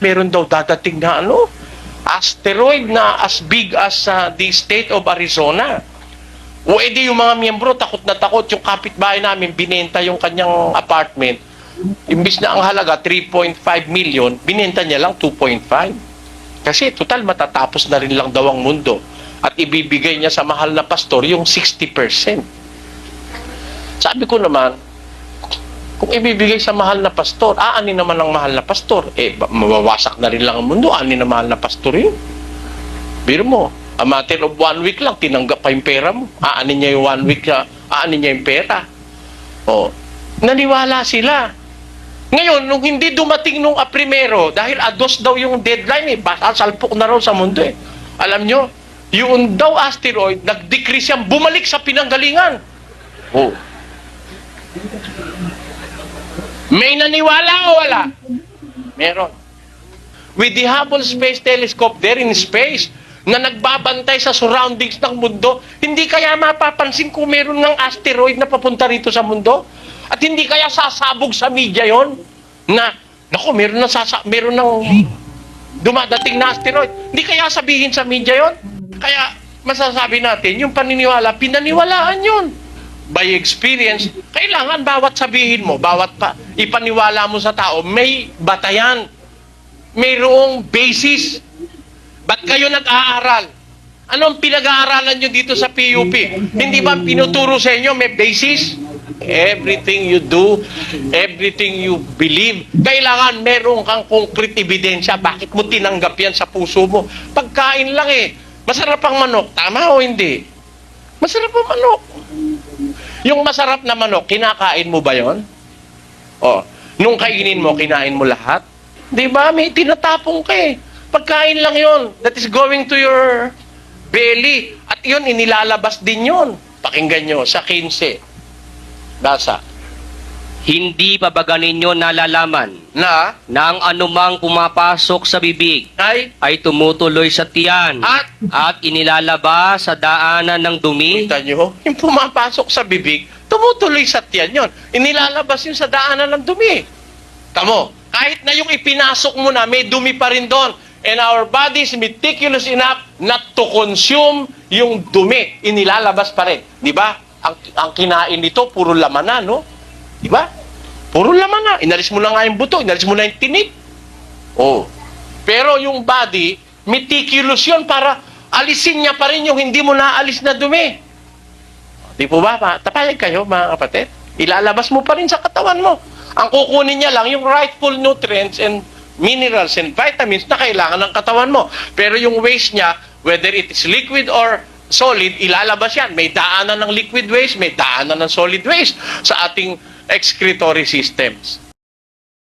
meron daw dadating na ano, asteroid na as big as uh, the state of Arizona. O edi yung mga miyembro, takot na takot. Yung kapitbahay namin, binenta yung kanyang apartment. Imbis na ang halaga, 3.5 million, binenta niya lang 2.5. Kasi total, matatapos na rin lang daw ang mundo. At ibibigay niya sa mahal na pastor yung 60%. Sabi ko naman, kung ibibigay sa mahal na pastor, aani naman ang mahal na pastor. Eh, mawawasak na rin lang ang mundo, aani na mahal na pastor yun. Biro mo, a matter of one week lang, tinanggap pa yung pera mo. Aani niya yung one week, na, aani niya yung pera. Oh, naniwala sila. Ngayon, nung hindi dumating nung Aprimero, dahil ados daw yung deadline eh, basta salpok na raw sa mundo eh. Alam nyo, yung daw asteroid, nag-decrease yan, bumalik sa pinanggalingan. Oh. May naniwala o wala? Meron. With the Hubble Space Telescope there in space, na nagbabantay sa surroundings ng mundo, hindi kaya mapapansin kung meron ng asteroid na papunta rito sa mundo? At hindi kaya sasabog sa media yon na, naku, meron na sasa, meron ng dumadating na asteroid. Hindi kaya sabihin sa media yon Kaya masasabi natin, yung paniniwala, pinaniwalaan yon by experience, kailangan bawat sabihin mo, bawat pa, ipaniwala mo sa tao, may batayan, mayroong basis. Ba't kayo nag-aaral? Anong pinag-aaralan nyo dito sa PUP? Hindi ba pinuturo sa inyo may basis? Everything you do, everything you believe, kailangan meron kang concrete ebidensya. Bakit mo tinanggap yan sa puso mo? Pagkain lang eh. Masarap ang manok. Tama o hindi? Masarap ang manok. Yung masarap na manok, kinakain mo ba yon? O, nung kainin mo, kinain mo lahat? Di ba? May tinatapong ka eh. Pagkain lang yon that is going to your belly. At yun, inilalabas din yon. Pakinggan nyo, sa 15. Nasa. Hindi pa ba ganinyo nalalaman Na, na ang anumang pumapasok sa bibig ay, ay tumutuloy sa tiyan at, at inilalabas sa daanan ng dumi? kita nyo, yung pumapasok sa bibig, tumutuloy sa tiyan yon. Inilalabas yun sa daanan ng dumi. Tamo, kahit na yung ipinasok mo na, may dumi pa rin doon. And our body is meticulous enough not to consume yung dumi. Inilalabas pa rin. Di ba? Ang, ang kinain nito, puro laman na, no? Di ba? Puro laman na. Inalis mo na nga yung buto, inalis mo na yung tinik. Oh. Pero yung body, meticulous yun para alisin niya pa rin yung hindi mo naalis na dumi. Di po ba? Tapayag kayo, mga kapatid. Ilalabas mo pa rin sa katawan mo. Ang kukunin niya lang yung rightful nutrients and minerals and vitamins na kailangan ng katawan mo. Pero yung waste niya, whether it is liquid or solid, ilalabas yan. May daanan ng liquid waste, may daanan ng solid waste sa ating excretory systems.